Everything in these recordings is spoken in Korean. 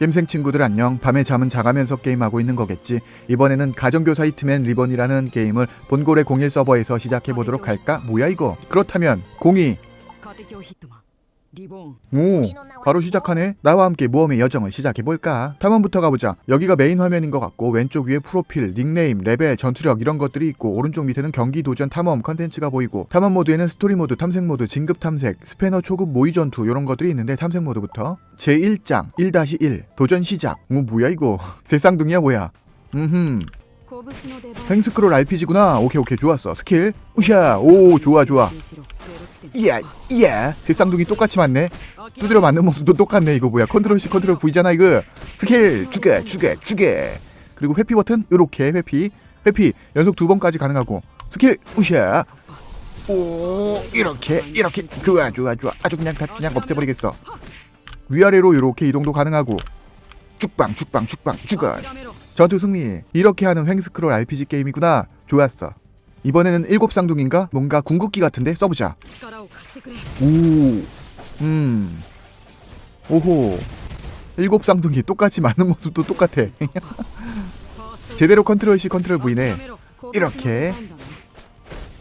겜생 친구들 안녕. 밤에 잠은 자가면서 게임하고 있는 거겠지. 이번에는 가정교사 히트맨 리본이라는 게임을 본고래 01 서버에서 시작해 보도록 할까? 뭐야 이거? 그렇다면 02. 家 오 바로 시작하네. 나와 함께 모험의 여정을 시작해볼까? 탐험부터 가보자. 여기가 메인 화면인 것 같고 왼쪽 위에 프로필, 닉네임, 레벨, 전투력 이런 것들이 있고 오른쪽 밑에는 경기 도전 탐험 컨텐츠가 보이고 탐험 모드에는 스토리 모드, 탐색 모드, 진급 탐색, 스패너 초급 모의 전투 이런 것들이 있는데 탐색 모드부터. 제1장 1-1 도전 시작. 뭐 뭐야 이거? 세상둥이야 뭐야? 음흠. 횡스크롤 RPG구나. 오케이 오케이. 좋았어. 스킬. 우샤. 오 좋아 좋아. 예, 예. 제 쌍둥이 똑같이 맞네. 두드려 맞는 모습도 똑같네. 이거 뭐야? 컨트롤 C, 컨트롤 V잖아 이거. 스킬 죽여, 죽여, 죽여. 그리고 회피 버튼 요렇게 회피, 회피 연속 두 번까지 가능하고 스킬 우샤. 오, 이렇게, 이렇게 좋아, 좋아, 좋아. 아주 그냥 다 그냥 없애버리겠어. 위아래로 요렇게 이동도 가능하고 죽방, 죽방, 죽방, 죽어. 전투 승리. 이렇게 하는 횡스크롤 RPG 게임이구나. 좋았어. 이번에는 일곱 쌍둥인가? 뭔가 궁극기 같은데 써보자. 오. 음. 오호. 일곱 쌍둥이 똑같이 맞는 모습도 똑같아. 제대로 컨트롤 시 컨트롤 V네. 이렇게.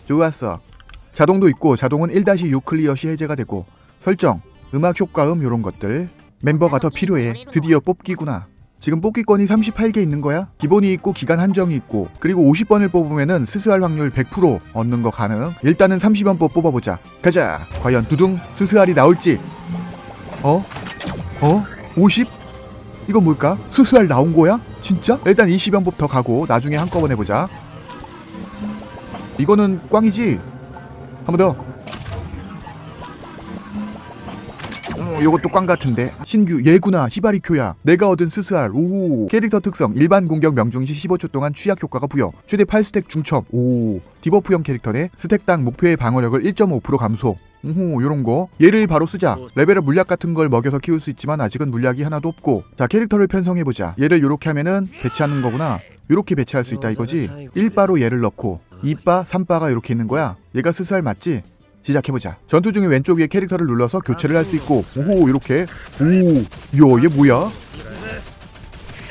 좋았어. 자동도 있고 자동은 1-6 클리어 시 해제가 되고 설정, 음악 효과음 요런 것들 멤버가 더 필요해. 드디어 뽑기구나. 지금 뽑기권이 38개 있는 거야? 기본이 있고 기간 한정이 있고 그리고 50번을 뽑으면은 스스할 확률 100% 얻는 거 가능. 일단은 30번법 뽑아보자. 가자. 과연 두둥 스스할이 나올지. 어? 어? 50? 이건 뭘까? 스스할 나온 거야? 진짜? 일단 20연법 더 가고 나중에 한꺼번에 보자. 이거는 꽝이지? 한 번 더. 어, 요것도 꽝 같은데. 신규 예구나 히바리쿄야. 내가 얻은 스스알. 오. 캐릭터 특성 일반 공격 명중 시 15초 동안 취약 효과가 부여. 최대 8스택 중첩. 오. 디버프형 캐릭터네. 스택당 목표의 방어력을 1.5% 감소. 오, 요런 거. 얘를 바로 쓰자. 레벨업 물약 같은 걸 먹여서 키울 수 있지만 아직은 물약이 하나도 없고. 자, 캐릭터를 편성해 보자. 얘를 요렇게 하면은 배치하는 거구나. 요렇게 배치할 수 있다 이거지. 1바로 얘를 넣고 2바, 3바가 이렇게 있는 거야. 얘가 스스할 맞지? 시작해보자. 전투 중에 왼쪽 위에 캐릭터를 눌러서 교체를 할 수 있고 오호 이렇게 오 야 얘 뭐야?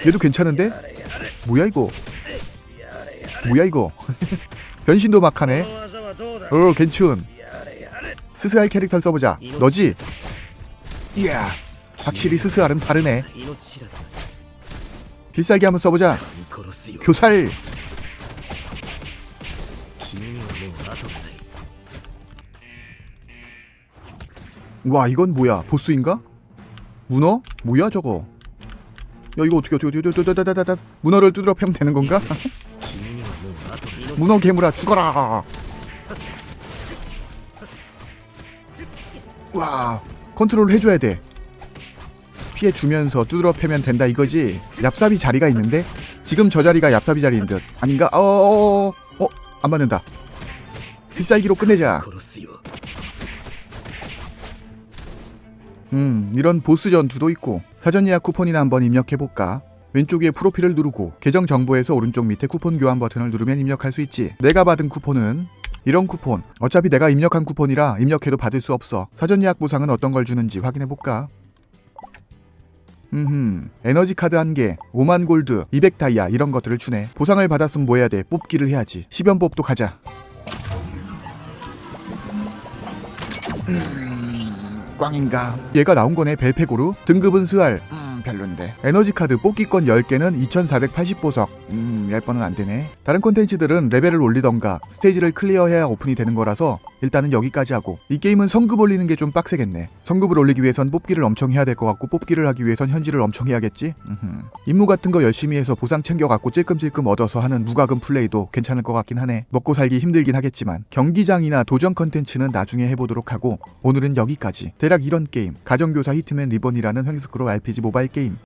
얘도 괜찮은데? 뭐야 이거? 뭐야 이거? 변신도 막 하네. 어 괜춘. 스스알 캐릭터를 써보자. 너지? 이야 확실히 스스알은 다르네. 필살기 한번 써보자. 교살. 와 이건 뭐야 보스인가? 문어? 뭐야 저거 야 이거 어떻게 어떻게 어떻게 어떻게 어떻게 어떻게 문어를 두드려 패면 되는 건가? 문어 괴물아 죽어라 와 컨트롤 해줘야 돼 피해주면서 두드러 패면 된다 이거지 얍삽이 자리가 있는데 지금 저 자리가 얍삽이 자리인 듯 아닌가? 어어어어 어? 안 맞는다 빗살기로 끝내자 음, 이런 보스 전투도 있고 사전 예약 쿠폰이나 한번 입력해 볼까? 왼쪽 위에 프로필을 누르고 계정 정보에서 오른쪽 밑에 쿠폰 교환 버튼을 누르면 입력할 수 있지. 내가 받은 쿠폰은 이런 쿠폰. 어차피 내가 입력한 쿠폰이라 입력해도 받을 수 없어. 사전 예약 보상은 어떤 걸 주는지 확인해 볼까? 음, 에너지 카드 한 개, 5만 골드, 200 다이아 이런 것들을 주네. 보상을 받았으면 뭐 해야 돼? 뽑기를 해야지. 10연법도 가자. 꽝인가? 얘가 나온 거네 벨페고르. 등급은 스알. 음 별론데. 에너지 카드 뽑기권 10개는 2480보석. 음 10번은 안 되네. 다른 콘텐츠들은 레벨을 올리던가 스테이지를 클리어해야 오픈이 되는 거라서 일단은 여기까지 하고 이 게임은 성급 올리는 게 좀 빡세겠네. 성급을 올리기 위해선 뽑기를 엄청 해야 될 것 같고 뽑기를 하기 위해선 현질을 엄청 해야겠지. 임무 같은 거 열심히 해서 보상 챙겨갖고 찔끔찔끔 얻어서 하는 무과금 플레이도 괜찮을 것 같긴 하네. 먹고 살기 힘들긴 하겠지만 경기장이나 도전 컨텐츠는 나중에 해보도록 하고 오늘은 여기까지. 대략 이런 게임. 가정교사 히트맨 리본이라는 횡스크롤 RPG 모바일 게임